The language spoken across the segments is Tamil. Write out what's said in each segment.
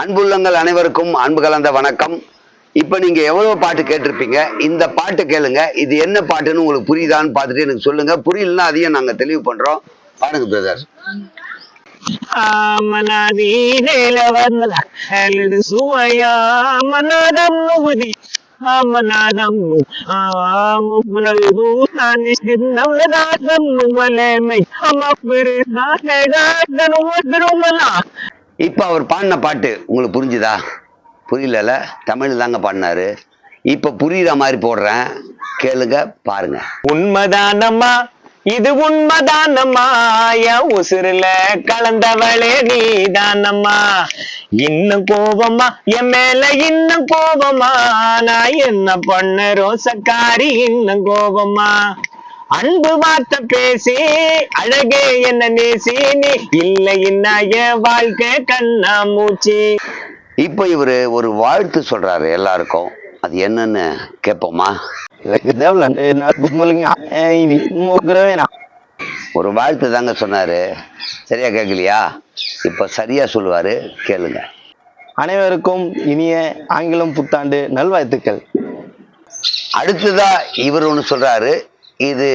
அன்புள்ளங்கள் அனைவருக்கும் அன்பு கலந்த வணக்கம். இப்போ நீங்க எவ்வளவு பாட்டு கேட்டிருப்பீங்க? இந்த பாட்டு கேளுங்க. இது என்ன பாட்டுன்னு உங்களுக்கு புரியுதான்னு பார்த்துட்டு எனக்கு சொல்லுங்க. புரியலன்னா அதையும் நாங்க தெளிவு பண்றோம். பாருங்க பிரதர். ஆமனாதீனேல வந்தல ஹெல்டு சுவையா மனதம் நுகுதி இப்போ அவர் பாடின பாட்டு உங்களுக்கு புரிஞ்சுதா? புரியலல தமிழ் தாங்க பாடினாரு. இப்போ புரியுற மாதிரி போடுறேன். கேளுங்க பாருங்க. உண்மைதானம்மா? இது உண்மைதானம்மா? என் உசுருல கலந்தவளே நீதானம்மா? இன்னும் கோபமா? என் மேல இன்னும் கோபமா? நான் என்ன பண்ண ரோசக்காரி? இன்னும் கோபமா? அன்பு வார்த்தை பேசி அழகே என்ன நேசி நீ இல்லைன்னா என் வாழ்க்கை கண்ணா மூச்சு இப்போ இவர் ஒரு வாழ்த்து சொல்றாரு எல்லாருக்கும். அது என்னன்னு கேட்போமா? ஒரு வாழ்த்து தாங்க சொன்னாரு. சரியா கேட்கலையா? இப்போ சரியா சொல்லுவாரு. கேளுங்க. அனைவருக்கும் இனிய ஆங்கிலம் புத்தாண்டு நல்வாழ்த்துக்கள். அடுத்ததா இவர் ஒன்று சொல்றாரு. இது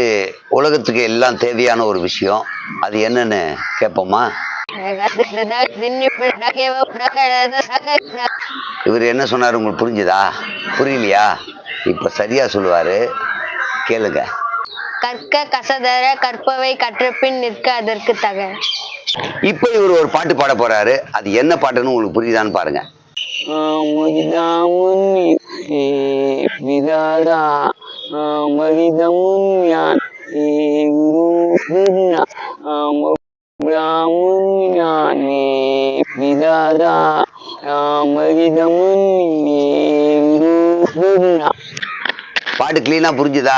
உலகத்துக்கு எல்லாம் தேவையான ஒரு விஷயம். அது என்னன்னு கேட்போமா? இவர் என்ன சொன்னாரு உங்களுக்கு புரிஞ்சுதா? புரியலையா? இப்போ சரியா சொல்லுவாரு. கேளுங்க. கற்க கசதர கற்பவை கற்றபின் நிற்க அதற்கு தக. இப்போ இவர் ஒரு பாட்டு பாட போறாரு. அது என்ன பாட்டுன்னு உங்களுக்கு புரியுதான்னு பாருங்க. பாட்டு கிளீனா புரிஞ்சுதா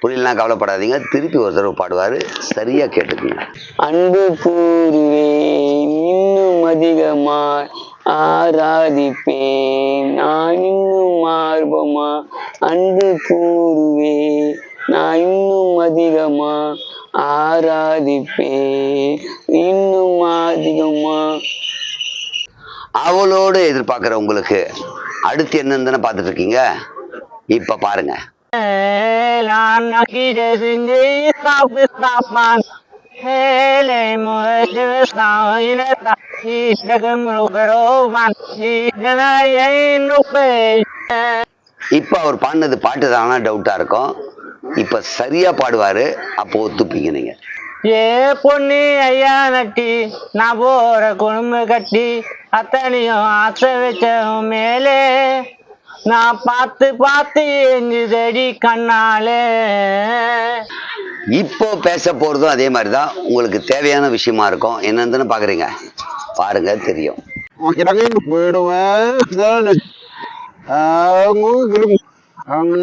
புரியலனா கவலைப்படாதீங்க திருப்பி ஒரு தடவை பாடுவாரு சரியா கேட்டுக்குங்க அன்பு கூறுவேன் இன்னும் அதிகமாய் ஆராதிப்பேன். நான் இன்னும் ஆர்வமா அன்பு கூறுவேன். நான் இன்னும் அதிகமா ஆராதிப்பேன். இன்னும் அதிகமா. அவளோடு எதிர்பார்க்குற உங்களுக்கு அடுத்து என்னன்னு தானே பார்த்துட்டு இருக்கீங்க இப்போ பாருங்க. நான் இப்போ அவர் பாடினது பாட்டு தானா டவுட்டாக இருக்கும். இப்போ சரியா பாடுவாரு அப்போ ஒத்துப்பீங்க நீங்க. ஏ பொண்ணு ஐயா நட்டி நான் போற குடும்ப கட்டி அத்தனையும் ஆசை வச்ச உன் மேலே. நான் பார்த்து பார்த்து எங்குதடி கண்ணாலே. இப்போ பேச போறதும் அதே மாதிரி தான் உங்களுக்கு தேவையான விஷயமா இருக்கும். என்னன்னு பாக்குறீங்க பாருங்க தெரியும்.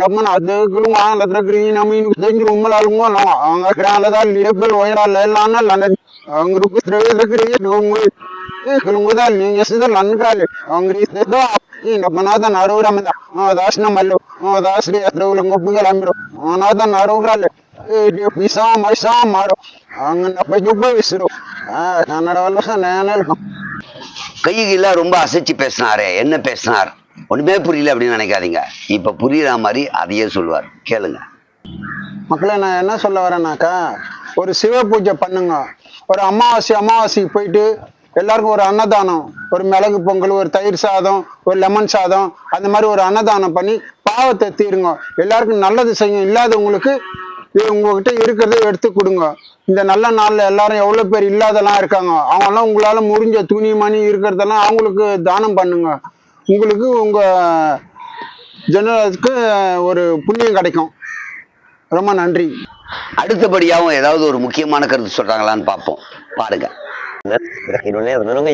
நம்ம அதுக்கு அதுக்கு நம்ம தெரிஞ்சு ரொம்ப நாளுமோ அவங்க கிராலதான் லேபிள் ஒயரால எல்லாம் நல்ல அவங்களுக்கு திரவிதக்கிறீங்க அவங்க தான் நீங்க சிதல் அன்காலு அவங்க நம்மனாத நடுவுறமதா ದಾಸನ ಮಲ್ಲು ದಾಸರಿ ಅದ್ರವ್ಲ ಗುಬ್ಬಿಗಳ ಅಂಬಿರು ಅವನಾದ ನಡುವುರಲ್ಲಿ ಪಿಸಾಮ ಮೈಸಾಮ ಮಾಡು ಹಂಗನ್ನ ಪೈ ಗುಬ್ಬ ವಿಸಿರು கன்னட வல்ல நேரம் கையெல்லாம் ரொம்ப அசைச்சு பேசினாரே என்ன பேசினார்? ஒண்ணுமே புரியல அப்படின்னு நினைக்காதீங்க. இப்ப புரியுற மாதிரி அதையே சொல்லுவார். கேளுங்க. மக்களே நான் என்ன சொல்ல வரேன்னாக்கா ஒரு சிவ பூஜை பண்ணுங்க. ஒரு அமாவாசை அமாவாசைக்கு போயிட்டு எல்லாருக்கும் ஒரு அன்னதானம். ஒரு மிளகு பொங்கல் ஒரு தயிர் சாதம் ஒரு லெமன் சாதம் அந்த மாதிரி ஒரு அன்னதானம் பண்ணி பாவத்தை தீருங்க. எல்லாருக்கும் நல்லது செய்யும் இல்லாதவங்களுக்கு உங்ககிட்ட இருக்கிறத எடுத்து கொடுங்க. இந்த நல்ல நாள்ல எல்லாரும் எவ்வளவு பேர் இல்லாதெல்லாம் இருக்காங்க. அவங்கெல்லாம் உங்களால முடிஞ்ச துணி மணி இருக்கிறதெல்லாம் அவங்களுக்கு தானம் பண்ணுங்க. உங்களுக்கு உங்க ஜனத்துக்கு ஒரு புண்ணியம் கிடைக்கும். ரொம்ப நன்றி. அடுத்தபடியாகவும் ஏதாவது ஒரு முக்கியமான கருத்து சொல்றாங்களான்னு பார்ப்போம். பாருங்க. Inulit, ano nga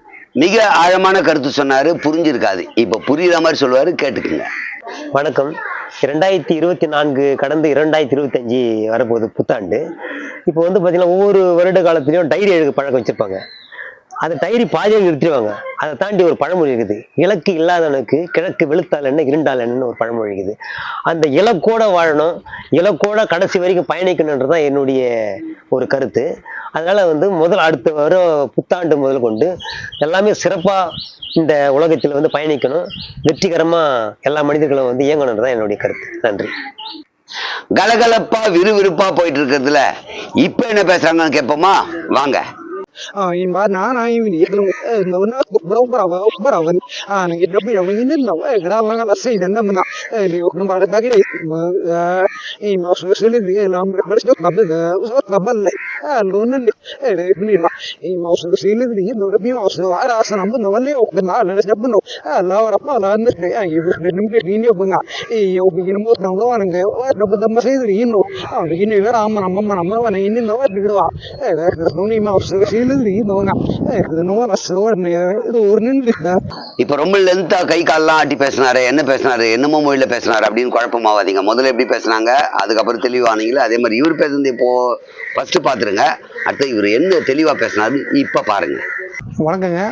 மிக ஆழமான கருத்து சொன்னார் புரிஞ்சிருக்காது. இப்போ புரியுற மாதிரி சொல்லுவார் கேட்டுக்குங்க. வணக்கம். ரெண்டாயிரத்தி இருபத்தி நான்கு கடந்து இரண்டாயிரத்தி இருபத்தஞ்சி வரப்போகுது புத்தாண்டு. இப்போ வந்து பார்த்தீங்கன்னா ஒவ்வொரு வருட காலத்துலேயும் டைரி எழுத பழக்கம் வச்சுருப்பாங்க. அந்த டைரி பாதியாக நிறுத்திடுவாங்க. அதை தாண்டி ஒரு பழமொழி இருக்குது. இலக்கு இல்லாதவனுக்கு கிழக்கு வெளுத்தால் என்ன இருண்டால் என்னன்னு ஒரு பழமொழி இருக்குது. அந்த இலக்கோட வாழணும் இலக்கோட கடைசி வரைக்கும் பயணிக்கணுன்றது தான் என்னுடைய ஒரு கருத்து. அதனால வந்து முதல் அடுத்த வரும் புத்தாண்டு முதல் கொண்டு எல்லாமே சிறப்பாக இந்த உலகத்தில் வந்து பயணிக்கணும் வெற்றிகரமா எல்லா மனிதர்களும் வந்து இயங்கணுன்றது தான் என்னுடைய கருத்து நன்றி கலகலப்பா விறுவிறுப்பா போயிட்டு இருக்கிறதுல இப்ப என்ன பேசுறாங்கன்னு கேட்போமா வாங்க in ni lo no na bro bra ba bra ba a na ki dobi yo ni no e gra la la sei den na na e li ko ba da ki e ma so se le di la ma ba so ka ba so ka ba le a lo na ni e le ni ma e ma so se le di no bi ma so ara sa na no le o na la na no a la ra pa la na e a yi ni ni ni ni ba nga e yo bi ni mo na lo na ga wa do ba da ma sei di no a ni ni ga ra ma na ma na ma na ni no wa di do e no ni ma so se le di no nga e no na so ni இது ஒரு நின்று இப்ப ரொம்ப லென்த்தா கை கால்லாம் ஆட்டி பேசினாரு என்ன பேசினாரு என்னமோ மொழியில பேசினாரு அப்படின்னு குழப்பமாவாதீங்க முதல்ல எப்படி பேசுனாங்க அதுக்கப்புறம் தெளிவானீங்களா அதே மாதிரி இவர் பேசுனது இப்போ ஃபர்ஸ்ட் பாத்துருங்க அடுத்து இவர் என்ன தெளிவா பேசினாரு இப்ப பாருங்க. வணக்கங்க.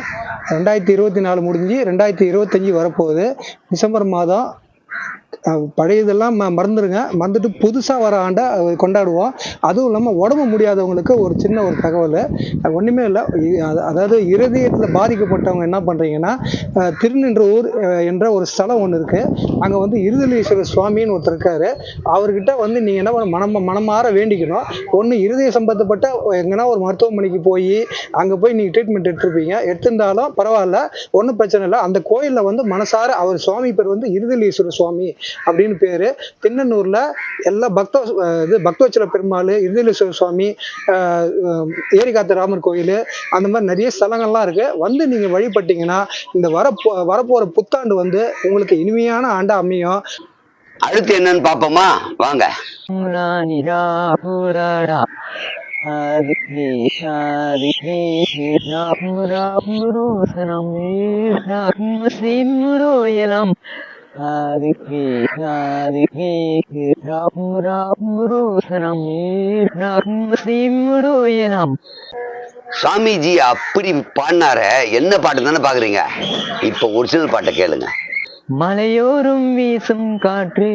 ரெண்டாயிரத்தி இருபத்தி நாலு முடிஞ்சு ரெண்டாயிரத்தி இருபத்தஞ்சி வரப்போகுது. டிசம்பர் மாதம் பழையதெல்லாம் ம- மறந்துடுங்க மறந்துட்டு புதுசாக வர ஆண்டை கொண்டாடுவோம். அதுவும் இல்லாமல் உடம்பு முடியாதவங்களுக்கு ஒரு சின்ன ஒரு தகவல். ஒன்றுமே இல்லை. அதாவது இருதயத்தில் பாதிக்கப்பட்டவங்க என்ன பண்ணுறீங்கன்னா திருநின்ற ஊர் என்ற ஒரு ஸ்தலம் ஒன்று இருக்குது அங்கே வந்து இருதலீஸ்வரர் சுவாமின்னு ஒருத்தர் இருக்காரு. அவர்கிட்ட வந்து நீங்கள் என்ன பண்ண மனம் மனமாற வேண்டிக்கணும். ஒன்று இருதய சம்பந்தப்பட்ட எங்கன்னா ஒரு மருத்துவமனைக்கு போய் அங்கே போய் நீங்கள் ட்ரீட்மெண்ட் எடுத்துருப்பீங்க. எடுத்திருந்தாலும் பரவாயில்ல. ஒன்றும் பிரச்சனை இல்லை. அந்த கோயிலில் வந்து மனசார அவர் சுவாமி பேர் வந்து இருதலீஸ்வரர் சுவாமி. அப்படின்னு பேர். திண்ணனூரில் எல்லா பக்த இது பக்தவச்சல பெருமாள் இருதலீஸ்வரர் சுவாமி ஏரிகாத்த ராமர் கோயில் அந்த மாதிரி நிறைய ஸ்தலங்கள்லாம் இருக்குது வந்து நீங்கள் வழிபட்டீங்கன்னா இந்த வரப்போ வரப்போகிற புத்தாண்டு வந்து உங்களுக்கு இனிமையான ஆண்டா அமையும். அடுத்து என்னன்னு பாப்போமா வாங்க. சுவாமிஜி அப்படி பாடினார என்ன பாட்டு தானே பாக்குறீங்க? இப்போ ஒரிஜினல் பாட்டை கேளுங்க. மலையோரும் வீசும் காற்று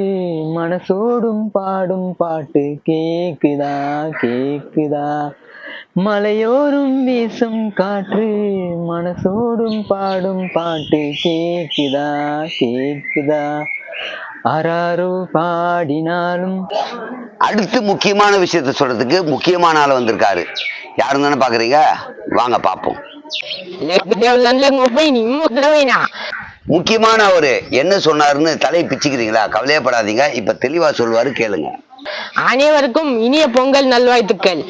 மனசோடும் பாடும் பாட்டு கேக்குதா கேக்குதா? மலையோரும் வீசும் காற்று மனசோடும் பாடும் பாட்டு கேக்குதா கேக்குதா ஆராரோ பாடினாலும். அடுத்து முக்கியமான விஷயத்த சொல்றதுக்கு முக்கியமான ஆள் வந்திருக்காரு. யாருன்னு தானே பாக்குறீங்க? வாங்க பாப்போம். முக்கியமான அவரு என்ன சொன்னாருன்னு தலை பிச்சுக்கிறீங்களா? கவலையப்படாதீங்க. இப்ப தெளிவா சொல்லுவாரு கேளுங்க. அனைவருக்கும் இனிய பொங்கல் நல்வாழ்த்துக்கள்.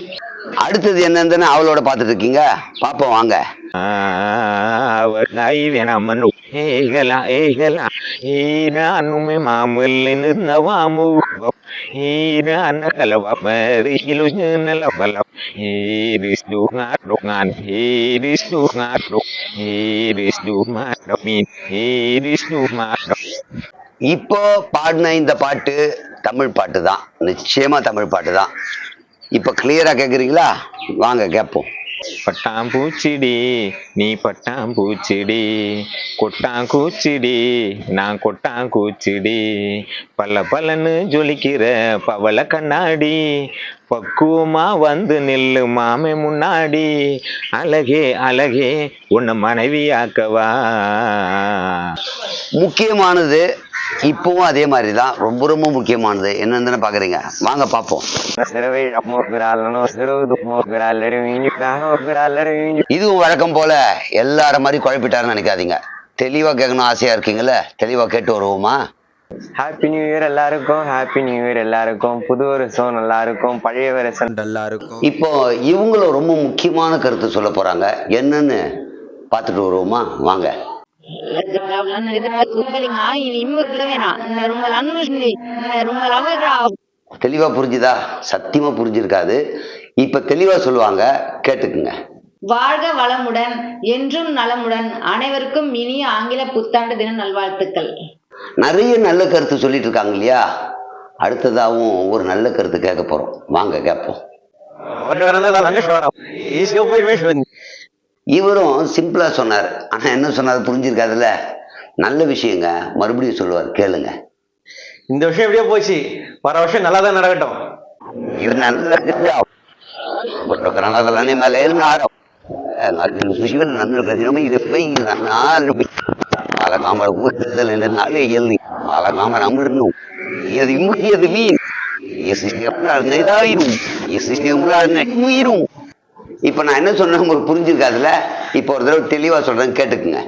அடுத்தது என்னன்னு அவளோட பாத்துட்டு இருக்கீங்க பாப்போம் வாங்க bala iris dungat dungan iris dungat duk iris dumat dapin iris dumat இப்போ பாடின இந்த பாட்டு தமிழ் பாட்டு தான் நிச்சயமா தமிழ் பாட்டு தான் இப்போ கிளியரா கேக்குறீங்களா? வாங்க கேட்போம் பட்டாம்பூச்சிடி நீ பட்டாம்பூச்சிடி கொட்டாங்கூச்சிடி நான் கொட்டாங்கூச்சிடி. பல பலன்னு ஜொலிக்கிற பவள கண்ணாடி பக்குவமா வந்து நில்லு மாமே முன்னாடி. அழகே அழகே உன்னை மனைவியாக்கவா. முக்கியமானது இப்பவும் அதே மாதிரி தான் ரொம்ப ரொம்ப முக்கியமானது. என்னன்னு பாக்குறீங்க. வாங்க பார்ப்போம் இதுவும் வழக்கம் போல எல்லார மாதிரி குழப்பிட்டாருன்னு நினைக்காதீங்க. தெளிவா கேட்கணும் ஆசையா இருக்கீங்கல்ல? தெளிவா கேட்டு வருவோமா? ஹாப்பி நியூ இயர் எல்லாருக்கும். ஹாப்பி நியூ இயர் எல்லாருக்கும். புது வருஷம் நல்லா இருக்கும் பழைய வருஷம் நல்லா இருக்கும் இப்போ இவங்களும் ரொம்ப முக்கியமான கருத்து சொல்ல போறாங்க. என்னன்னு பார்த்துட்டு வருவோமா? வாங்க. தெளிவா புரிஞ்சுதா? சத்தியமா புரிஞ்சிருக்காது. இப்ப தெளிவா சொல்லுவாங்க கேட்டுக்குங்க. வாழ்க வளமுடன் என்றும் நலமுடன் அனைவருக்கும் இனிய ஆங்கில புத்தாண்டு தின நல்வாழ்த்துக்கள். நிறைய நல்ல கருத்து சொல்லிட்டு இருக்காங்க இல்லையா? அடுத்ததாகவும் ஒரு நல்ல கருத்து கேட்க போறோம். வாங்க கேட்போம். இவரும் சிம்பிளாக சொன்னார். ஆனால் என்ன சொன்னார் புரிஞ்சிருக்காதுல்ல நல்ல விஷயங்க. மறுபடியும் சொல்லுவார். கேளுங்க. இந்த விஷயம் எப்படியோ போச்சு. வர வருஷம் நல்லா தான் நடக்கட்டும் இது நல்லா மேலே ஆரம் சிவன் நன்மை இருப்பை மலகாம கூட்டத்தில் இந்த நாளே எழுதி மலகாம நம்பிடணும் எது முக்கியது மீன் எசிஸ்டம் உயிரும் எசிஸ்டம் உயிரும். இப்ப நான் என்ன சொன்னேன் உங்களுக்கு புரிஞ்சிருக்காதுல இப்போ ஒரு தடவை தெளிவா சொல்றேன் கேட்டுக்குங்க.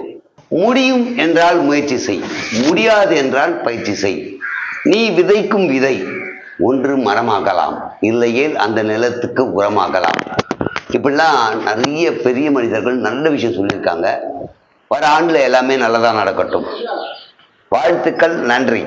முடியும் என்றால் முயற்சி செய். முடியாது என்றால் பயிற்சி செய். நீ விதைக்கும் விதை ஒன்று மரமாகலாம். இல்லையேல் அந்த நிலத்துக்கு உரமாகலாம். இப்படிலாம் நிறைய பெரிய மனிதர்கள் நல்ல விஷயம் சொல்லியிருக்காங்க. வர ஆண்டில் எல்லாமே நல்லதாக நடக்கட்டும். வாழ்த்துக்கள் நன்றி.